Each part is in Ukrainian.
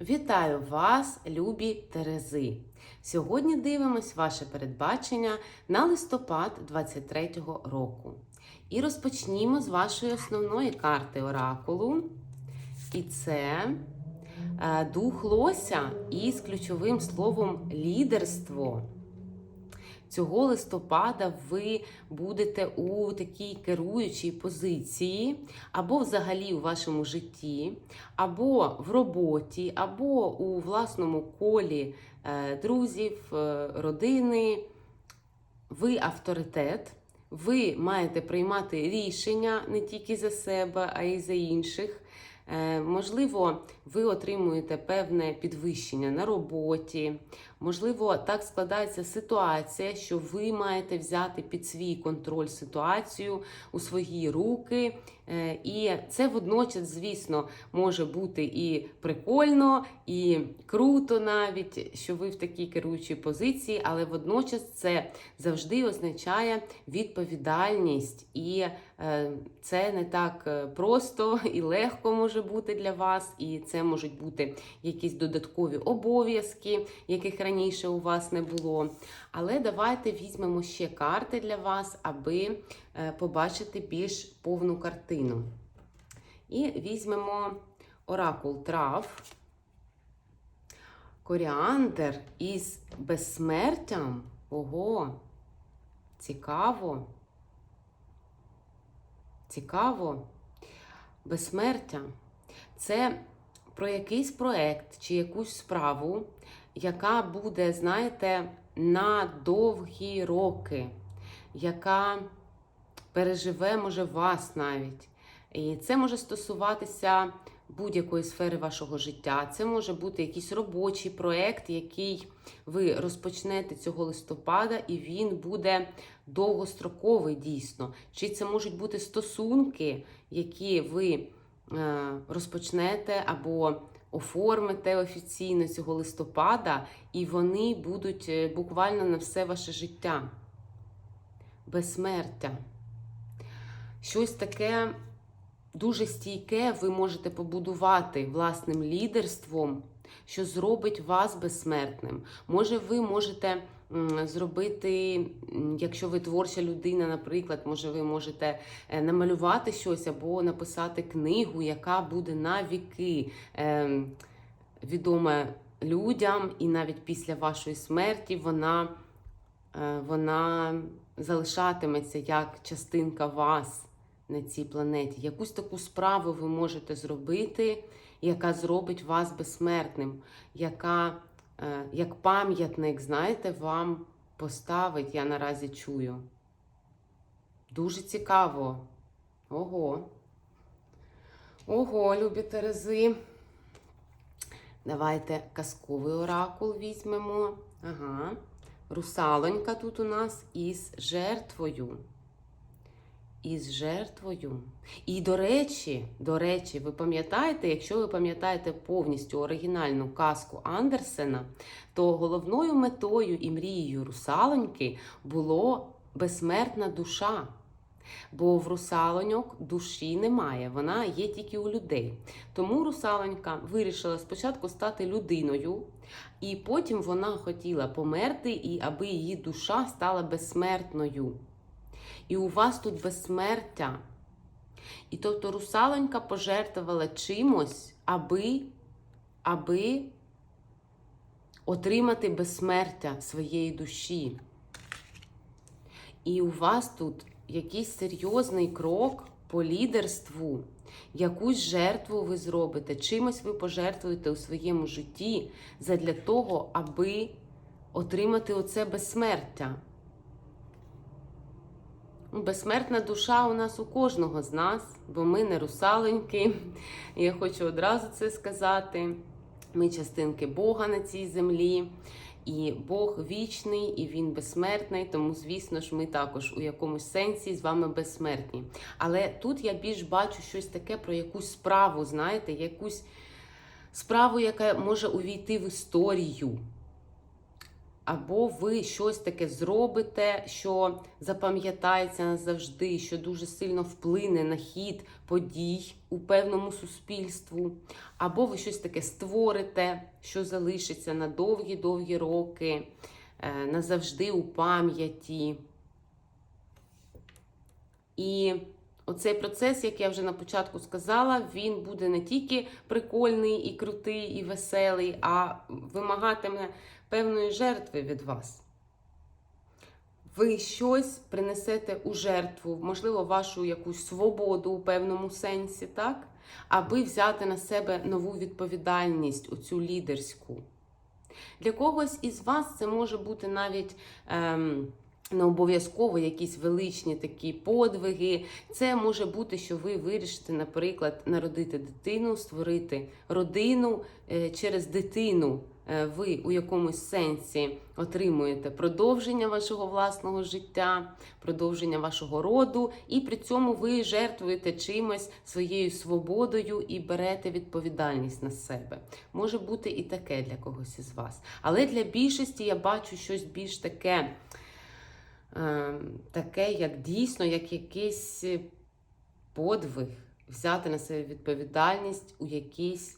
Вітаю вас, любі Терези! Сьогодні дивимось ваше передбачення на листопад 23-го року. І розпочнімо з вашої основної карти оракулу. І це е, дух лося із ключовим словом лідерство. Цього листопада ви будете у такій керуючій позиції, або взагалі у вашому житті, або в роботі, або у власному колі е, друзів, е, родини. Ви авторитет, ви маєте приймати рішення не тільки за себе, а й за інших. Е, Можливо, ви отримуєте певне підвищення на роботі. Можливо, так складається ситуація, що ви маєте взяти під свій контроль ситуацію у свої руки. Е, І це водночас, звісно, може бути і прикольно, і круто навіть, що ви в такій керуючій позиції, але водночас це завжди означає відповідальність, і е, це не так е, просто і легко може бути для вас, і це можуть бути якісь додаткові обов'язки, яких раніше у вас не було. Але давайте візьмемо ще карти для вас, аби е, побачити більш повну картину. І візьмемо оракул трав. Коріандр із безсмертям. Ого, цікаво. Цікаво. Безсмертя. Це про якийсь проект чи якусь справу, яка буде, знаєте, на довгі роки, яка переживе, може, вас навіть. І це може стосуватися будь-якої сфери вашого життя. Це може бути якийсь робочий проект, який ви розпочнете цього листопада, і він буде довгостроковий дійсно. Чи це можуть бути стосунки, які ви е, розпочнете або оформите офіційно цього листопада, і вони будуть е, буквально на все ваше життя. Безсмертя. Щось таке дуже стійке ви можете побудувати власним лідерством, що зробить вас безсмертним. Може, ви можете зробити, якщо ви творча людина, наприклад, може, ви можете е, намалювати щось або написати книгу, яка буде на віки е, відома людям, і навіть після вашої смерті вона, е, вона залишатиметься як частинка вас на цій планеті. Якусь таку справу ви можете зробити, яка зробить вас безсмертним, яка як пам'ятник, знаєте, вам поставить, я наразі чую. Дуже цікаво. Ого. Ого, любі Терези. Давайте казковий оракул візьмемо. Ага. Русалонька тут у нас із жертвою із жертвою. І до речі, до речі, ви пам'ятаєте, якщо ви пам'ятаєте повністю оригінальну казку Андерсена, то головною метою і мрією русалоньки було безсмертна душа. Бо в русалоньок душі немає, вона є тільки у людей. Тому русалонька вирішила спочатку стати людиною, і потім вона хотіла померти, і аби її душа стала безсмертною. І у вас тут безсмертя. І тобто русалонька пожертвувала чимось, аби, аби отримати безсмертя своєї душі. І у вас тут якийсь серйозний крок по лідерству, якусь жертву ви зробите, чимось ви пожертвуєте у своєму житті задля того, аби отримати оце безсмертя. Безсмертна душа у нас у кожного з нас, бо ми не русаленьки. Я хочу одразу це сказати. Ми частинки Бога на цій землі, і Бог вічний, і Він безсмертний, тому, звісно ж, ми також у якомусь сенсі з вами безсмертні. Але тут я більш бачу щось таке про якусь справу, знаєте, якусь справу, яка може увійти в історію. Або ви щось таке зробите, що запам'ятається назавжди, що дуже сильно вплине на хід подій у певному суспільству, або ви щось таке створите, що залишиться на довгі-довгі роки, е, назавжди у пам'яті. І оцей процес, як я вже на початку сказала, він буде не тільки прикольний і крутий, і веселий, а вимагатиме певної жертви від вас. Ви щось принесете у жертву, можливо, вашу якусь свободу у певному сенсі, так? Аби взяти на себе нову відповідальність, оцю лідерську. Для когось із вас це може бути навіть. Ем, не обов'язково якісь величні такі подвиги. Це може бути, що ви вирішите, наприклад, народити дитину, створити родину е, через дитину. Е, Ви у якомусь сенсі отримуєте продовження вашого власного життя, продовження вашого роду, і при цьому ви жертвуєте чимось своєю свободою і берете відповідальність на себе. Може бути і таке для когось із вас. Але для більшості я бачу щось більш таке е, таке, як дійсно, як якийсь подвиг, взяти на себе відповідальність у якійсь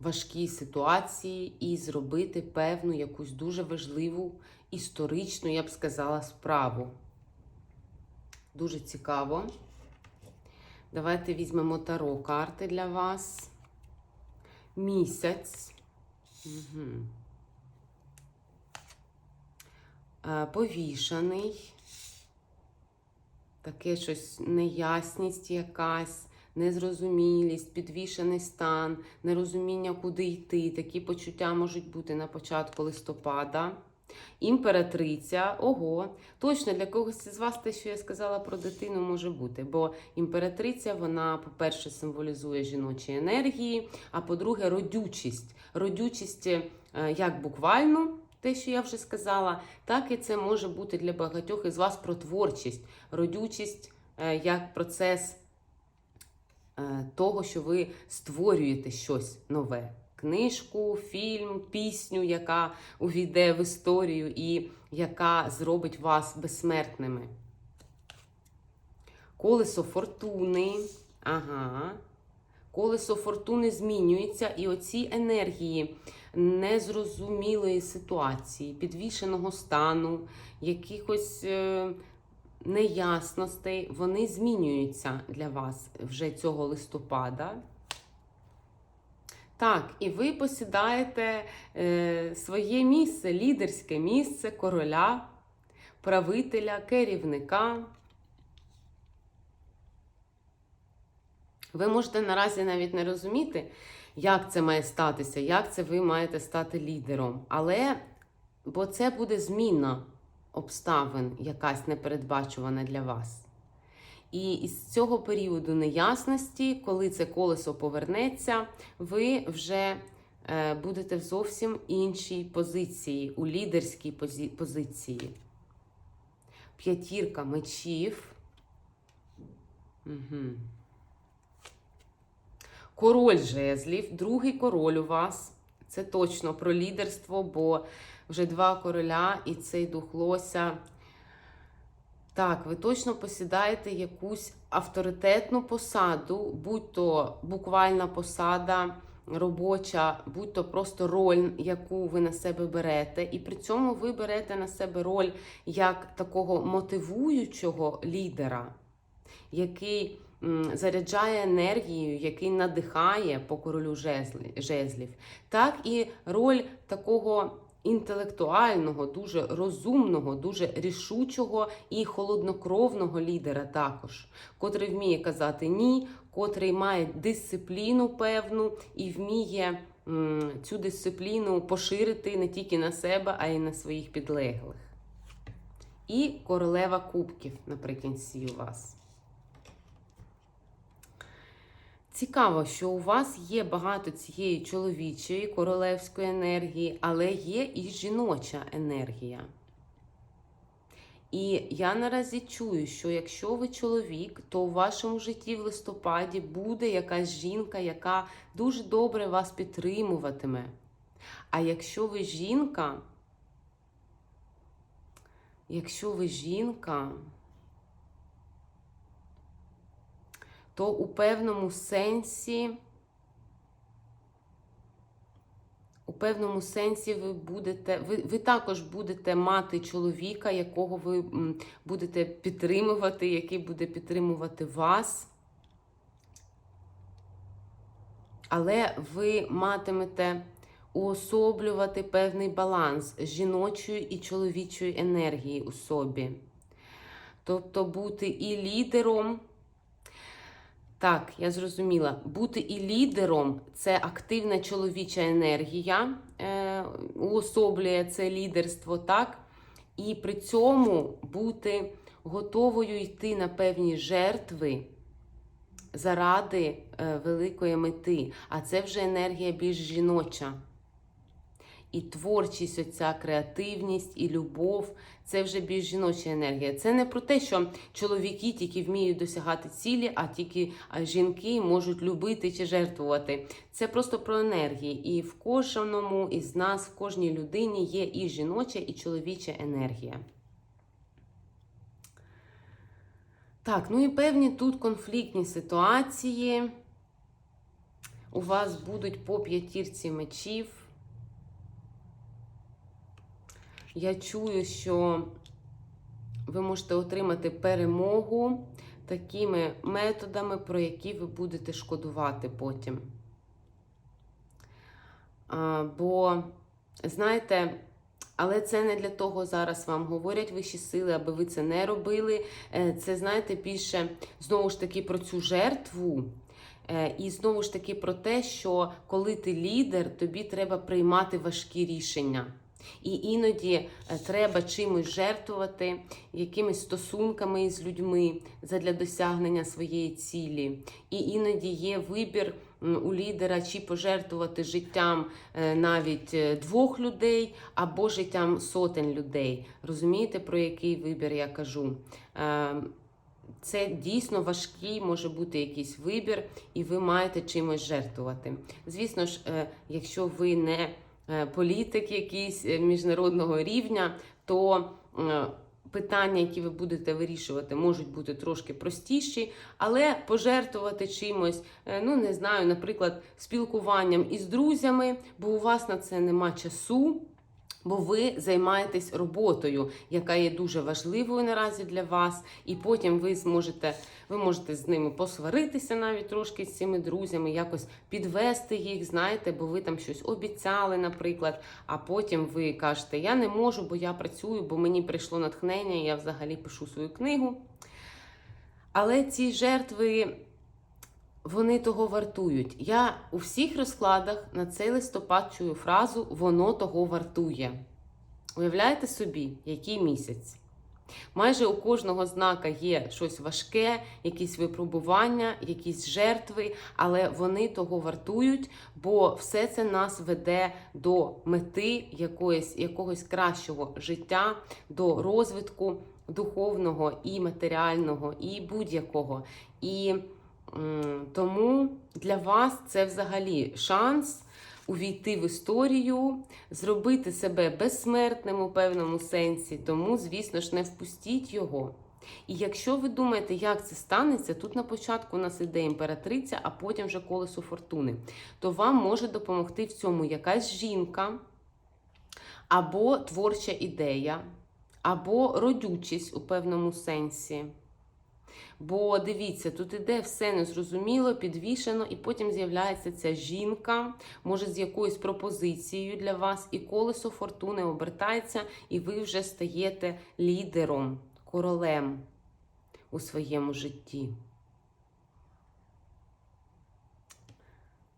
важкій ситуації і зробити певну якусь дуже важливу історичну, я б сказала, справу. Дуже цікаво. Давайте візьмемо таро карти для вас. Місяць. Угу. Е, повішаний, таке щось неясність якась, незрозумілість, підвішений стан, нерозуміння, куди йти. Такі почуття можуть бути на початку листопада. Імператриця, ого, точно для когось із вас те, що я сказала про дитину, може бути. Бо імператриця, вона, по-перше, символізує жіночі енергії, а по-друге, родючість. Родючість е, як буквально, те, що я вже сказала, так і це може бути для багатьох із вас про творчість, родючість е, як процес того, що ви створюєте щось нове. Книжку, фільм, пісню, яка увійде в історію і яка зробить вас безсмертними. Колесо фортуни. Ага. Колесо фортуни змінюється, і оці енергії незрозумілої ситуації, підвішеного стану, якихось е, неясностей, вони змінюються для вас вже цього листопада. Так, і ви посідаєте е, своє місце, лідерське місце короля, правителя, керівника. Ви можете наразі навіть не розуміти, як це має статися, як це ви маєте стати лідером. Але бо це буде зміна обставин, якась непередбачувана для вас. І із цього періоду неясності, коли це колесо повернеться, ви вже е, будете в зовсім іншій позиції, у лідерській позиції. П'ятірка мечів. Угу. Король жезлів, другий король у вас. Це точно про лідерство, бо вже два короля і цей дух лося. Так, ви точно посідаєте якусь авторитетну посаду, будь то буквальна посада робоча, будь то просто роль, яку ви на себе берете. І при цьому ви берете на себе роль як такого мотивуючого лідера, який заряджає енергією, який надихає по королю жезлів, так і роль такого інтелектуального, дуже розумного, дуже рішучого і холоднокровного лідера також, котрий вміє казати ні, котрий має дисципліну певну і вміє м, цю дисципліну поширити не тільки на себе, а й на своїх підлеглих. І королева кубків наприкінці у вас. Цікаво, що у вас є багато цієї чоловічої королевської енергії, але є і жіноча енергія. І я наразі чую, що якщо ви чоловік, то у вашому житті в листопаді буде якась жінка, яка дуже добре вас підтримуватиме. А якщо ви жінка, якщо ви жінка, то у певному сенсі, у певному сенсі ви будете, ви, ви також будете мати чоловіка, якого ви будете підтримувати, який буде підтримувати вас. Але ви матимете уособлювати певний баланс жіночої і чоловічої енергії у собі. Тобто бути і лідером. Так, я зрозуміла. Бути і лідером це активна чоловіча енергія, е, уособлює це лідерство, так? І при цьому бути готовою йти на певні жертви заради е, великої мети. А це вже енергія більш жіноча. І творчість, оця креативність і любов це вже більш жіноча енергія. Це не про те, що чоловіки тільки вміють досягати цілі, а тільки жінки можуть любити чи жертвувати. Це просто про енергії. І в кожному із нас, в кожній людині є і жіноча, і чоловіча енергія. Так, ну і певні тут конфліктні ситуації. У вас будуть по п'ятірці мечів. Я чую, що ви можете отримати перемогу такими методами, про які ви будете шкодувати потім. А, бо, знаєте, але це не для того зараз вам говорять вищі сили, аби ви це не робили. Е, Це, знаєте, більше знову ж таки про цю жертву. Е, І знову ж таки про те, що коли ти лідер, тобі треба приймати важкі рішення. І іноді е, треба чимось жертвувати, якимись стосунками з людьми задля досягнення своєї цілі. І іноді є вибір у лідера чи пожертвувати життям е, навіть е, двох людей або життям сотень людей. Розумієте, про який вибір я кажу? Е, Це дійсно важкий може бути якийсь вибір, і ви маєте чимось жертвувати. Звісно ж, якщо ви не політик якийсь е, міжнародного рівня, то е, питання, які ви будете вирішувати, можуть бути трошки простіші, але пожертвувати чимось, е, ну не знаю, наприклад, спілкуванням із друзями, бо у вас на це нема часу. Бо ви займаєтесь роботою, яка є дуже важливою наразі для вас, і потім ви зможете, ви можете з ними посваритися навіть трошки з цими друзями, якось підвести їх, знаєте, бо ви там щось обіцяли, наприклад. А потім ви кажете, я не можу, бо я працюю, бо мені прийшло натхнення, я взагалі пишу свою книгу. Але ці жертви. Вони того вартують. Я у всіх розкладах на цей листопад чую фразу воно того вартує. Уявляєте собі, який місяць? Майже у кожного знака є щось важке, якісь випробування, якісь жертви, але вони того вартують, бо все це нас веде до мети якоїсь, якогось кращого життя, до розвитку духовного і матеріального, і будь-якого. І Тому для вас це взагалі шанс увійти в історію, зробити себе безсмертним у певному сенсі. Тому, звісно ж, не впустіть його. І якщо ви думаєте, як це станеться, тут на початку у нас іде імператриця, а потім вже колесо фортуни, то вам може допомогти в цьому якась жінка або творча ідея, або родючість у певному сенсі. Бо дивіться, тут іде все незрозуміло, підвішено, і потім з'являється ця жінка, може з якоюсь пропозицією для вас, і колесо фортуни обертається, і ви вже стаєте лідером, королем у своєму житті.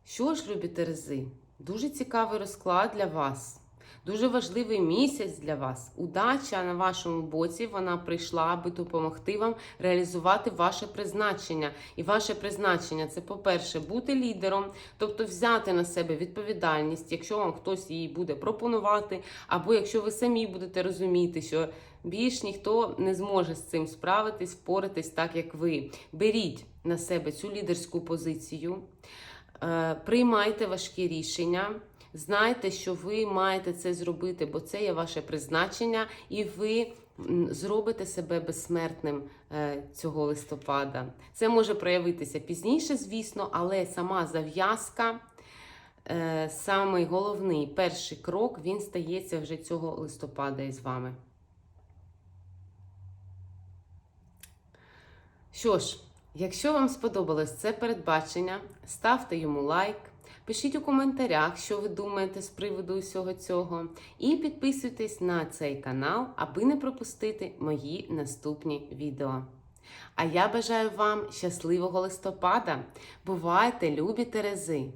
Що ж, любі Терези, дуже цікавий розклад для вас. Дуже важливий місяць для вас. Удача на вашому боці вона прийшла, аби допомогти вам реалізувати ваше призначення. І ваше призначення це, по-перше, бути лідером, тобто взяти на себе відповідальність, якщо вам хтось її буде пропонувати, або якщо ви самі будете розуміти, що більш ніхто не зможе з цим справитись, впоратись так, як ви. Беріть на себе цю лідерську позицію, е, приймайте важкі рішення. Знайте, що ви маєте це зробити, бо це є ваше призначення, і ви зробите себе безсмертним е, цього листопада. Це може проявитися пізніше, звісно, але сама зав'язка, е, самий головний перший крок, він стається вже цього листопада із вами. Що ж, якщо вам сподобалось це передбачення, ставте йому лайк, пишіть у коментарях, що ви думаєте з приводу усього цього, і підписуйтесь на цей канал, аби не пропустити мої наступні відео. А я бажаю вам щасливого листопада! Бувайте, любі Терези!